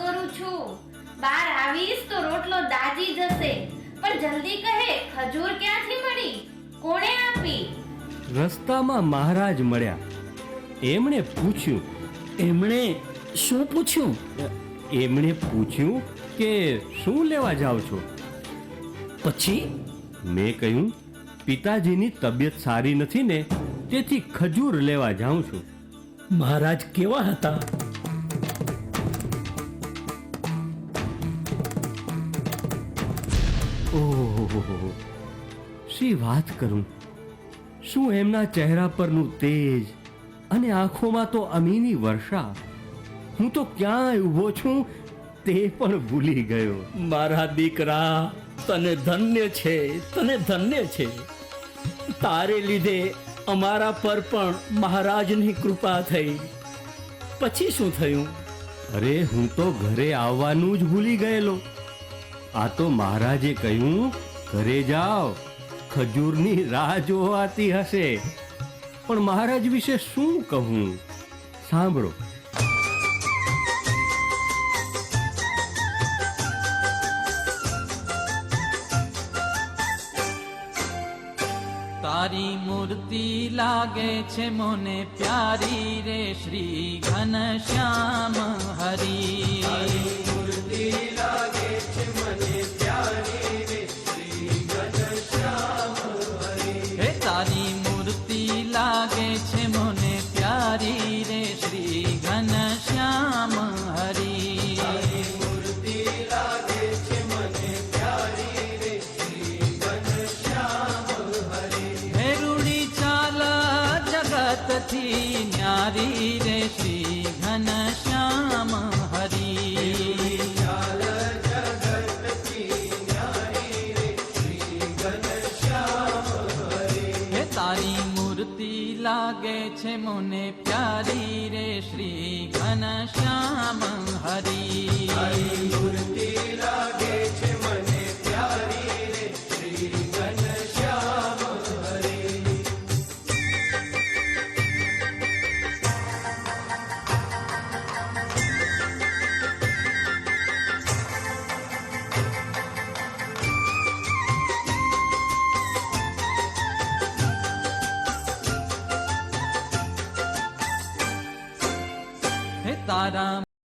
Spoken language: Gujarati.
કરું છું. બાર આવીશ તો રોટલો દાજી જશે. પણ જલ્દી કહે ખજૂર ક્યાંથી મળી? કોણે આપી? રસ્તામાં મહારાજ મળ્યા. એમણે પૂછ્યું એમણે શું પૂછ્યું? એમણે પૂછ્યું કે શું લેવા જાઓ છો? પછી મેં કહ્યું પિતાજીની તબિયત સારી નથી ને તેથી ખજૂર લેવા જાઉં છું. મહારાજ કેવા હતા? ઓહો. શી વાત કરું? શું એમના ચહેરા પરનું તેજ અને આંખોમાં તો અમીની વર્ષા? હું તો ક્યાંય ઊભો છું તે પણ ભૂલી ગયો. મારા દીકરા તને ધન્ય છે તને ધન્ય છે. તારે લીધે અમારા પર પણ મહારાજની કૃપા થઈ. પછી શું થયું? અરે હું તો ઘરે આવવાનું જ ભૂલી ગયેલો. આ તો મહારાજે કહ્યું, ઘરે જાઓ, ખજૂરની રાહ જોવાતી હશે. પણ મહારાજ વિશે શું કહું? સાંભળો. તારી મૂર્તિ લાગે છે મને પ્યારી રે શ્રી ઘનશ્યામ હરી. તારી મૂર્તિ લાગે છે મને પ્યારી રે શ્રી ઘન શ્યામ હરી. હે રૂડી ચાલ જગતથી ન્યારી રે શ્રી ઘનશ્યામ તારી મૂર્તિ લાગે છે મને પ્યારી રે હે તારા